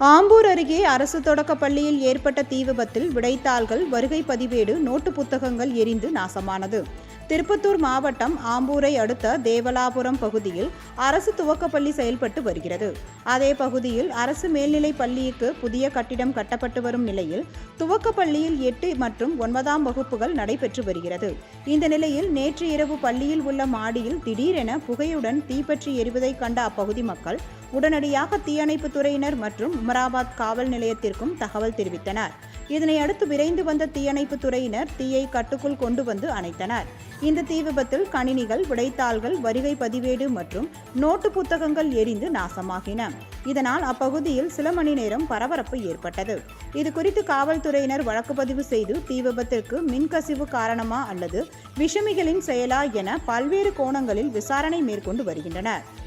ஆம்பூர் அருகே அரசு தொடக்கப் பள்ளியில் ஏற்பட்ட தீ விபத்தில் விடைத்தாள்கள் வருகை பதிவேடு நோட்டு புத்தகங்கள் எரிந்து நாசமானது. திருப்பத்தூர் மாவட்டம் ஆம்பூரை அடுத்த தேவலாபுரம் பகுதியில் அரசு துவக்கப்பள்ளி செயல்பட்டு வருகிறது. அதே பகுதியில் அரசு மேல்நிலைப் பள்ளிக்கு புதிய கட்டிடம் கட்டப்பட்டு வரும் நிலையில் துவக்கப்பள்ளியில் எட்டு மற்றும் ஒன்பதாம் வகுப்புகள் நடைபெற்று வருகிறது. இந்த நிலையில் நேற்று இரவு பள்ளியில் உள்ள மாடியில் திடீரென புகையுடன் தீப்பற்றி எரிவதை கண்ட அப்பகுதி மக்கள் உடனடியாக தீயணைப்புத் துறையினர் மற்றும் உமராபாத் காவல் நிலையத்திற்கும் தகவல் தெரிவித்தனர். இதனை அடுத்து விரைந்து வந்த தீயணைப்பு துறையினர் தீயை கட்டுக்குள் கொண்டு வந்து அணைத்தனர். இந்த தீ விபத்தில் கணினிகள் விடைத்தாள்கள் வருகை பதிவேடு மற்றும் நோட்டு புத்தகங்கள் எரிந்து நாசமாகின. இதனால் அப்பகுதியில் சில மணி நேரம் பரபரப்பு ஏற்பட்டது. இது குறித்து காவல்துறையினர் வழக்கு பதிவு செய்து தீ விபத்திற்கு மின்கசிவு காரணமா அல்லது விஷமிகளின் செயலா என பல்வேறு கோணங்களில் விசாரணை மேற்கொண்டு வருகின்றனர்.